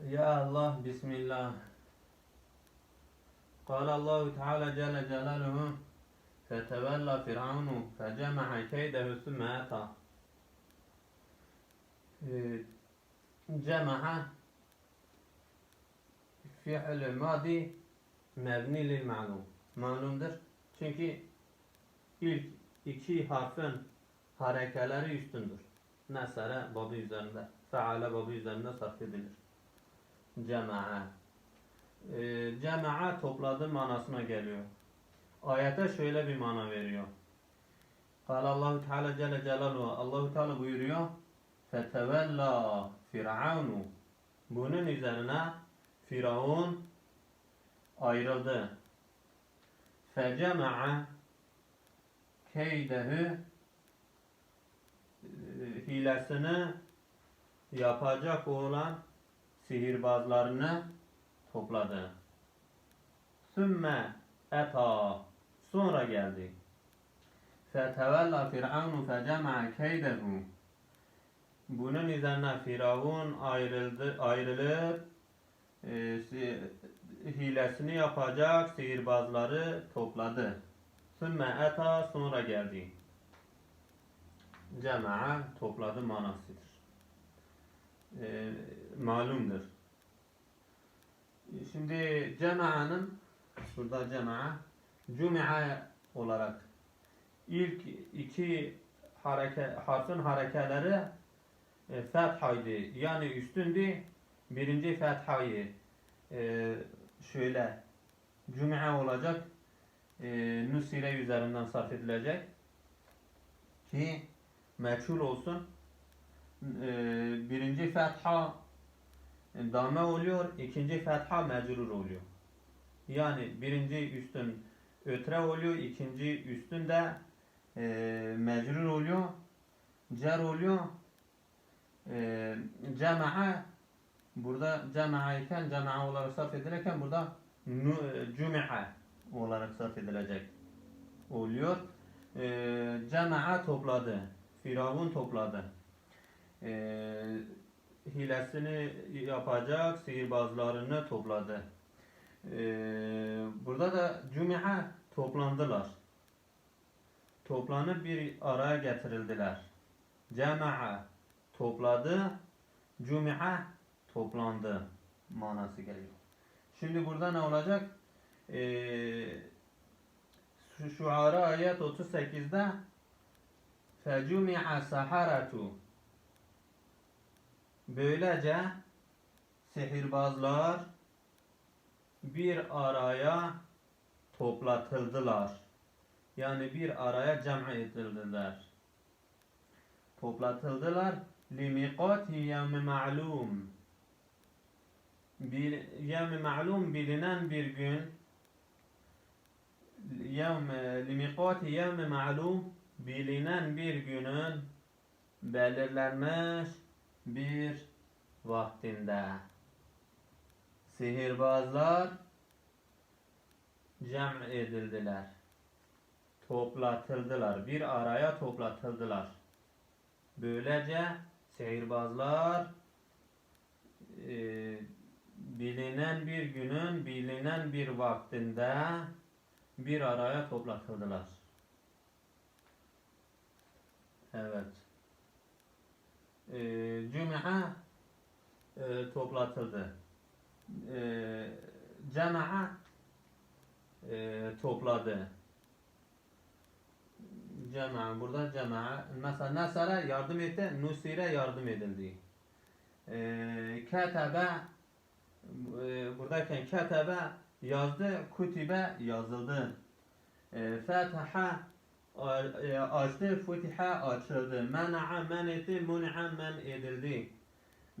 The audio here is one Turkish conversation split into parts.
يا الله بسم الله قال الله تعالى جل جلاله فتولى فرعون فجمع كيده ثم أتى إيه، جمع fi'l madi mebni lil ma'lum. Malumdur. Çünkü ilk iki harfin harekeleri üstündür. Nesere babı üzerinde, feale babı üzerinde sarf edilir. Cema'a. Ee, cema'a topladı manasına geliyor. Ayete şöyle bir mana veriyor. Kal Allahu Teala Celle Celaluhu. Allahu Teala buyuruyor. Fetevella Firavunu. Bunun üzerine Firavun ayrıldı. Fecema'a keydehu e, hilesini yapacak olan sihirbazlarını topladı. Sümme eta sonra geldi. Fetevella Firavun fecema'a keydehu bunun üzerine Firavun ayrıldı, ayrılıp e, si- hilesini yapacak sihirbazları topladı. Sümme eta sonra geldi. Cema'a topladı manasıdır. E, malumdur. Şimdi cema'nın burada cema'a cum'a olarak ilk iki hareke, harfin harekeleri e, fethaydı. Yani üstündü. Birinci fethayı e, şöyle cum'a olacak. E, nusire üzerinden sarf edilecek. Ki meçhul olsun. E, birinci fetha dame oluyor. ikinci fetha mecrur oluyor. Yani birinci üstün ötre oluyor. ikinci üstün de e, mecrur oluyor. Cer oluyor. E, cema'a burada cema'a iken cema'a olarak sarf edilirken burada e, cum'a olarak sarf edilecek oluyor. E, cema'a topladı. Firavun topladı. E, hilesini yapacak sihirbazlarını topladı. E, burada da cum'a toplandılar. Toplanıp bir araya getirildiler. Cema'a topladı. Cum'a toplandı manası geliyor. Şimdi burada ne olacak? Ee, şu Şuara ayet 38'de fecumi'a saharatu Böylece sihirbazlar bir araya toplatıldılar. Yani bir araya cem edildiler. Toplatıldılar. Limiqati yevmi ma'lum. Bil, yevmi ma'lum bilinen bir gün yevm, limiqati yevmi ma'lum bilinen bir günün belirlenmiş bir vaktinde sihirbazlar cem edildiler. Toplatıldılar. Bir araya toplatıldılar. Böylece sihirbazlar e, bilinen bir günün bilinen bir vaktinde bir araya toplatıldılar. Evet. E, Cum'a e, toplatıldı. E, Cema'a e, topladı. Cema'a burada cema'a mesela Nasara yardım etti, Nusire yardım edildi. E, Ketebe e, buradayken ketebe yazdı, kutibe yazıldı. E, fetaha açtı, futiha açıldı. Mena'a men etti, muni'a men edildi.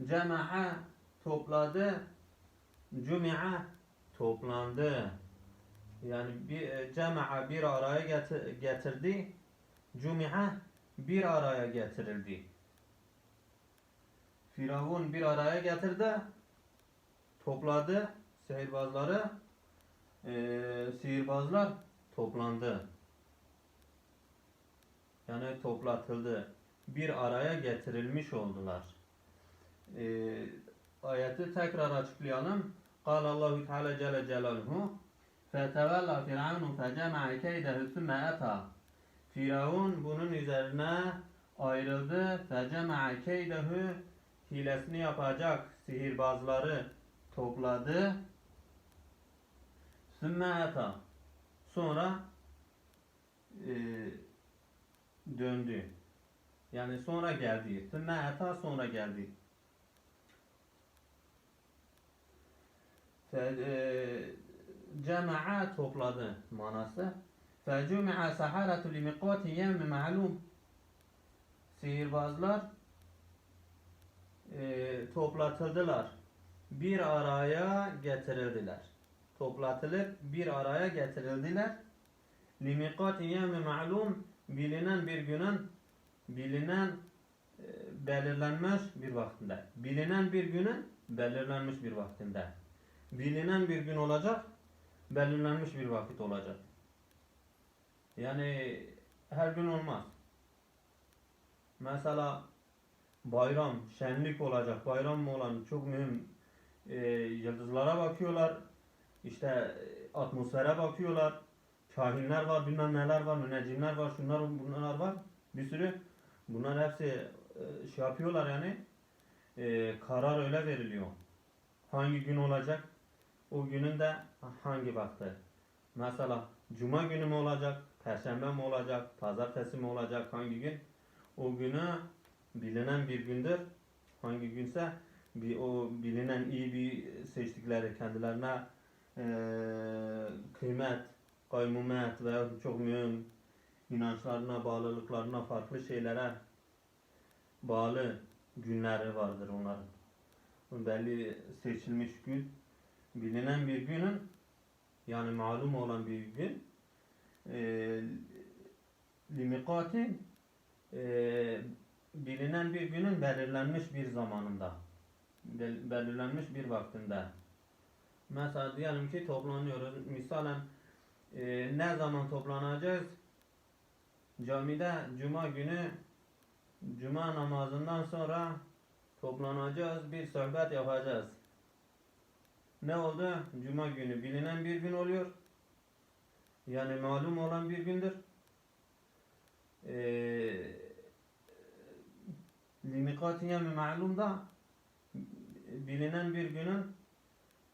Cema'a topladı, cumi'a toplandı. Yani bir e, cema'a bir araya geti- getirdi, cumi'a bir araya getirildi. Firavun bir araya getirdi, topladı sihirbazları, eee sihirbazlar toplandı Yani toplatıldı. Bir araya getirilmiş oldular. Eee ayeti tekrar açıklayalım. قال الله تعالى جل جلاله فَتَوَلَّى فِرْعَوْنُ فَجَمَعَ كَيْدَهُ ثُمَّ أَتَى Firavun bunun üzerine ayrıldı. فَجَمَعَ كَيْدَهُ Hilesini yapacak sihirbazları topladı. ثُمَّ أَتَى Sonra e, döndü. Yani sonra geldi. Sümme ata sonra geldi. Fe, e, cema'a topladı manası. Fecumi'a saharatu li miqati yevmi ma'lum. Sihirbazlar e, toplatıldılar. Bir araya getirildiler. Toplatılıp bir araya getirildiler. Li miqati yevmi ma'lum bilinen bir günün bilinen e, belirlenmiş bir vaktinde. Bilinen bir günün belirlenmiş bir vaktinde bilinen bir gün olacak, belirlenmiş bir vakit olacak. Yani her gün olmaz. Mesela bayram, şenlik olacak. Bayram mı olan çok mühim. Ee, yıldızlara bakıyorlar. işte e, atmosfere bakıyorlar. Kahinler var, bilmem neler var, müneccimler var, şunlar bunlar var. Bir sürü. Bunlar hepsi e, şey yapıyorlar yani. E, karar öyle veriliyor. Hangi gün olacak? O günün de hangi vakti? Mesela cuma günü mü olacak, perşembe mi olacak, pazartesi mi olacak, hangi gün? O günü bilinen bir gündür. Hangi günse bir o bilinen iyi bir seçtikleri kendilerine eee kıymet, kaymumet veya çok mühim inançlarına, bağlılıklarına, farklı şeylere bağlı günleri vardır onların. Belli seçilmiş gün bilinen bir günün yani malum olan bir gün e, limikatin e, bilinen bir günün belirlenmiş bir zamanında bel- belirlenmiş bir vaktinde mesela diyelim ki toplanıyoruz misalen e, ne zaman toplanacağız camide cuma günü cuma namazından sonra toplanacağız bir sohbet yapacağız ne oldu? Cuma günü bilinen bir gün oluyor. Yani malum olan bir gündür. Ee, Limikati yemi ma'lum da bilinen bir günün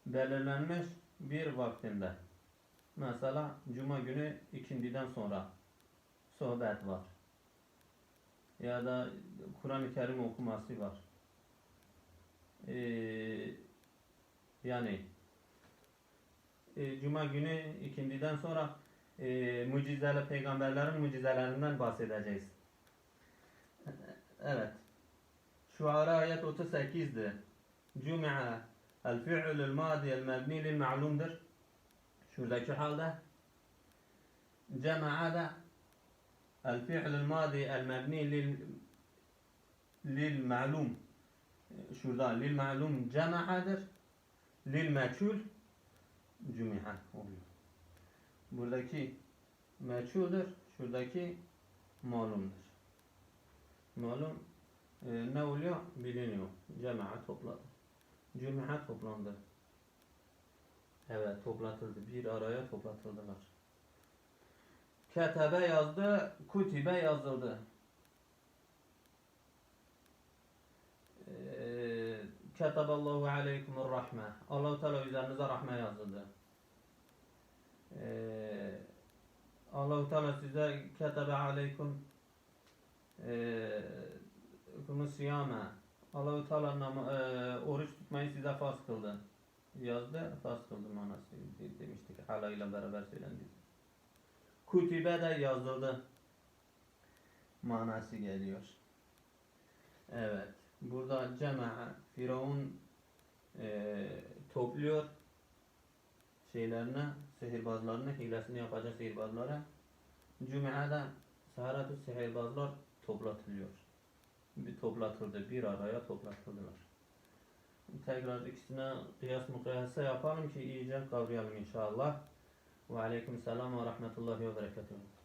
belirlenmiş bir vaktinde. Mesela Cuma günü ikindiden sonra sohbet var. Ya da Kur'an-ı Kerim okuması var. Ee, yani e, Cuma günü ikindiden sonra e, mucizeli peygamberlerin mucizelerinden bahsedeceğiz. Evet. Şuara ayet 38'di. Cumi'a el fi'lül madi el mebni lil ma'lumdur. Şuradaki halde cema'a da el fi'lül madi el mebni lil lil ma'lum şurada lil ma'lum cema'adır lil meçhul cümiha oluyor. Buradaki meçhuldür, şuradaki malumdur. Malum e, ne oluyor? Biliniyor. Cemaat topladı. Cümiha toplandı. Evet toplatıldı. Bir araya toplatıldılar. Ketebe yazdı, kutibe yazıldı. Ee, Ketaballahu aleykumur rahme. Allah-u Teala üzerinize rahme yazdı. Ee, Allah-u Teala size ketebe aleykum e, siyame. Allah-u Teala e, oruç tutmayı size farz kıldı. Yazdı, farz kıldı manası de- demiştik. Halayla beraber söylendi. Kutibe de yazıldı. Manası geliyor. Evet. Burada cema'a Firavun e, topluyor şeylerini, sihirbazlarını, hilesini yapacak sihirbazlara. Cuma'da saharatü sihirbazlar toplatılıyor. Bir toplatıldı, bir araya toplatıldılar. Tekrar ikisine kıyas mukayese yapalım ki iyice kavrayalım inşallah. Ve aleyküm selam ve rahmetullahi ve berekatuhu.